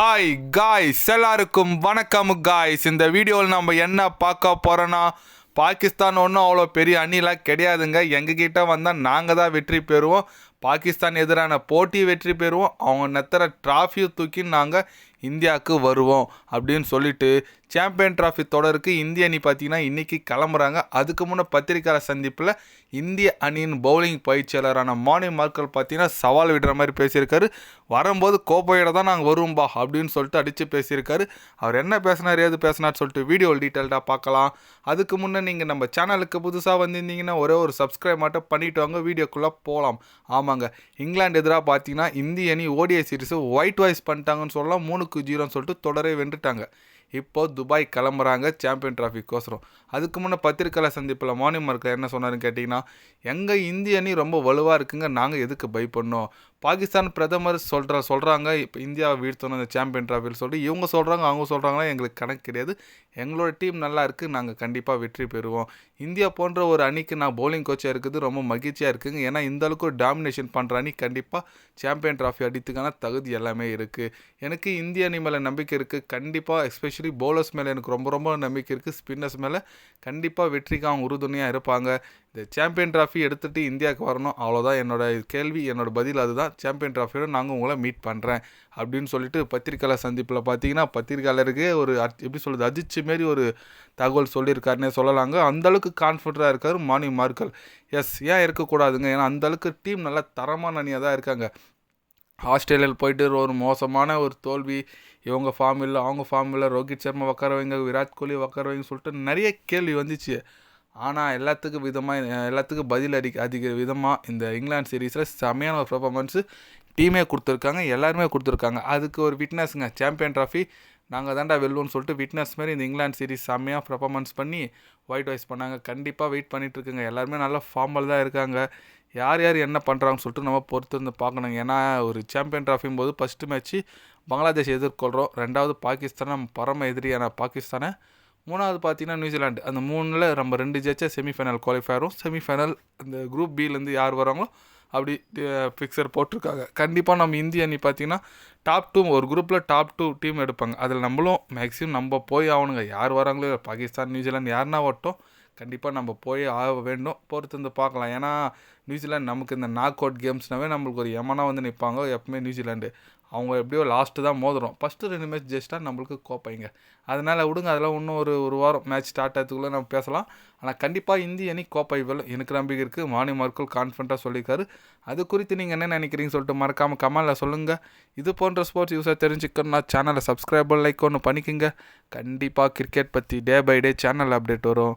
Hi guys எல்லாருக்கும் வணக்கம் guys இந்த வீடியோவில் நம்ம என்ன பார்க்க போகிறோன்னா பாகிஸ்தான் ஒன்றும் அவ்வளோ பெரிய அணிலாம் கிடையாதுங்க. எங்ககிட்ட வந்தால் நாங்கள் தான் வெற்றி பெறுவோம். பாகிஸ்தான் எதிரான போட்டி வெற்றி பெறுவோம். அவங்க நெத்தர ட்ராஃபியை தூக்கி நாங்கள் இந்தியாவுக்கு வருவோம் அப்படின்னு சொல்லிட்டு சாம்பியன் ட்ராஃபி தொடருக்கு இந்திய அணி பார்த்தீங்கன்னா இன்றைக்கி கிளம்புறாங்க. அதுக்கு முன்னே பத்திரிக்கையாளர் சந்திப்பில் இந்திய அணியின் பவுலிங் பயிற்சியாளரான மானி மார்க்கல் பார்த்தீங்கன்னா சவால் விடுற மாதிரி பேசியிருக்காரு. வரும்போது கோப்பையோட தான் நாங்கள் வருவோம்பா அப்படின்னு சொல்லிட்டு அடித்து பேசியிருக்காரு. அவர் என்ன பேசினார் ஏது பேசினார் சொல்லிட்டு வீடியோ டீட்டெயில்டாக பார்க்கலாம். அதுக்கு முன்னே நீங்கள் நம்ம சேனலுக்கு புதுசாக வந்திருந்தீங்கன்னா ஒரே ஒரு சப்ஸ்கிரைப் மட்டும் பண்ணிவிட்டு வாங்க. வீடியோக்குள்ளே போகலாம் ஆமாம் ஆமாங்க. இங்கிலாந்து எதிராக பார்த்தீங்கன்னா இந்திய அணி ஓடிஐ சீரிஸை ஒயிட் வாய்ஸ் பண்ணிட்டாங்கன்னு சொல்லலாம் மூணுக்கு ஜீரோன்னு சொல்லிட்டு தொடரே வென்றுட்டாங்க. இப்போ துபாய் கிளம்புறாங்க சாம்பியன் ட்ராஃபிக்கோசரம் அதுக்கு முன்னே பத்திரிக்கையாளர் சந்திப்பில் மார்னிங் மார்க்கில் என்ன சொன்னார்னு கேட்டிங்கன்னா எங்கள் இந்திய அணி ரொம்ப வலுவாக இருக்குங்க நாங்கள் எதுக்கு பை பண்ணோம் பாகிஸ்தான் பிரதமர் சொல்கிற சொல்கிறாங்க இப்போ இந்தியாவை வீழ்த்தணும் இந்த சாம்பியன் ட்ராஃபியில் சொல்லிட்டு இவங்க சொல்கிறாங்க அவங்க சொல்கிறாங்களா எங்களுக்கு கணக்கு கிடையாது. எங்களோட டீம் நல்லா இருக்குது நாங்கள் கண்டிப்பாக வெற்றி பெறுவோம். இந்தியா போன்ற ஒரு அணிக்கு நான் பவுலிங் கோச்சாக இருக்குது ரொம்ப மகிழ்ச்சியாக இருக்குங்க. ஏன்னா இந்த அளவுக்கு ஒரு டாமினேஷன் பண்ணுற அணி கண்டிப்பாக சாம்பியன் ட்ராஃபி அடித்துக்கான தகுதி எல்லாமே இருக்குது எனக்கு இந்திய அணி மேலே நம்பிக்கை இருக்குது கண்டிப்பாக எஸ்பெஷலி பவுலர்ஸ் மேலே எனக்கு ரொம்ப ரொம்ப நம்பிக்கை இருக்குது ஸ்பின்னர்ஸ் மேலே கண்டிப்பாக வெற்றிக்கு அவங்க உறுதுணையாக இருப்பாங்க. இந்த சாம்பியன் ட்ராஃபி எடுத்துகிட்டு இந்தியாவுக்கு வரணும் அவ்வளோதான் என்னோட கேள்வி என்னோடய பதில் அதுதான். சாம்பியன் ட்ராஃபியோட நாங்கள் உங்களை மீட் பண்ணுறேன் அப்படின்னு சொல்லிட்டு பத்திரிக்கையாளர் சந்திப்பில் பார்த்தீங்கன்னா பத்திரிக்கையாளருக்கு ஒரு எப்படி சொல்கிறது அதிர்ச்சி மாரி ஒரு தகவல் சொல்லியிருக்காருன்னே சொல்லலாங்க. அந்தளவுக்கு கான்ஃபிடண்ட்டாக இருக்கார் மார்னிங் மார்க்கல். எஸ் ஏன் இருக்கக்கூடாதுங்க? ஏன்னா அந்தளவுக்கு டீம் நல்லா தரமான அணியாக தான் இருக்காங்க. ஆஸ்திரேலியாவில் போயிட்டு ஒரு மோசமான ஒரு தோல்வி இவங்க ஃபார்ம் இல்லை அவங்க ஃபார்ம் இல்லை ரோஹித் சர்மா உக்காரவங்க விராட் கோலி உக்காரவங்க சொல்லிட்டு நிறைய கேள்வி வந்துச்சு. ஆனால் எல்லாத்துக்கும் விதமாக எல்லாத்துக்கும் பதில் அடி அதிக விதமாக இந்த இங்கிலாந்து சீரீஸில் செமையான ஒரு பர்ஃபார்மன்ஸு டீமே கொடுத்துருக்காங்க எல்லாருமே கொடுத்துருக்காங்க. அதுக்கு ஒரு விட்னஸ்ங்க சாம்பியன் ட்ராஃபி நாங்கள் தாண்டா வெல்லுவோம்னு சொல்லிட்டு விட்னஸ் மாதிரி இந்த இங்கிலாந்து சீரிஸ் செம்மையாக பர்ஃபார்மன்ஸ் பண்ணி ஒயிட் வாய்ஸ் பண்ணாங்க. கண்டிப்பாக வெயிட் பண்ணிகிட்ருக்குங்க எல்லாருமே நல்லா ஃபார்மல் தான் இருக்காங்க. யார் யார் என்ன பண்ணுறாங்கன்னு சொல்லிட்டு நம்ம பொறுத்து இருந்து பார்க்கணுங்க. ஏன்னா ஒரு சாம்பியன் ட்ராஃபியும் போது ஃபஸ்ட்டு மேட்ச்சு பங்களாதேஷ் எதிர்கொள்கிறோம் ரெண்டாவது பாகிஸ்தான் நம்ம பரம எதிரியான பாகிஸ்தானை மூணாவது பார்த்தீங்கன்னா நியூசிலாந்து. அந்த மூணில் நம்ம ரெண்டு ஜெயிச்சா செமிஃபைனல் குவாலிஃபயரும் செமிஃபைனல் இந்த குரூப் பிலேருந்து யார் வராங்களோ அப்படி ஃபிக்சர் போட்டிருக்காங்க. கண்டிப்பாக நம்ம இந்திய அணி பார்த்தீங்கன்னா டாப் டூ ஒரு குரூப்பில் டாப் டூ டீம் எடுப்பாங்க. அதில் நம்மளும் மேக்ஸிமம் நம்ம போய் ஆகணுங்க. யார் வராங்களோ பாகிஸ்தான் நியூசிலாந்து யாருன்னா ஓட்டும் கண்டிப்பாக நம்ம போய் ஆக வேண்டும். பொறுத்து வந்து பார்க்கலாம். ஏன்னா நியூசிலாந்து நமக்கு இந்த நாக் அவுட் கேம்ஸ்னாவே நம்மளுக்கு ஒரு எமனா வந்து நிற்பாங்க எப்பவுமே நியூசிலாண்டு அவங்க எப்படியோ லாஸ்ட்டு தான் மோதுறோம். ஃபஸ்ட்டு ரெண்டு மேட்ச் ஜெயிச்சிட்டா நம்மளுக்கு கோப்பைங்க. அதனால் விடுங்க. அதெல்லாம் இன்னும் ஒரு ஒரு வாரம் மேட்ச் ஸ்டார்ட் ஆகிறதுக்குள்ளே நம்ம பேசலாம். ஆனால் கண்டிப்பாக இந்திய அணி கோப்பை வெல்லும். எனக்கு நம்பிக்கை இருக்குது மானி மார்க்குள் கான்ஃபிடண்ட்டாக சொல்லியிருக்காரு. அது குறித்து நீங்கள் என்ன நினைக்கிறீங்கன்னு சொல்லிட்டு மறக்காமல் கமெண்டில் சொல்லுங்கள் இது போன்ற ஸ்போர்ட்ஸ் யூஸாக தெரிஞ்சுக்கணும்னா சேனலை சப்ஸ்கிரைபர் லைக் ஒன்று பண்ணிக்கோங்க. கண்டிப்பாக கிரிக்கெட் பற்றி day by day channel update வரும்.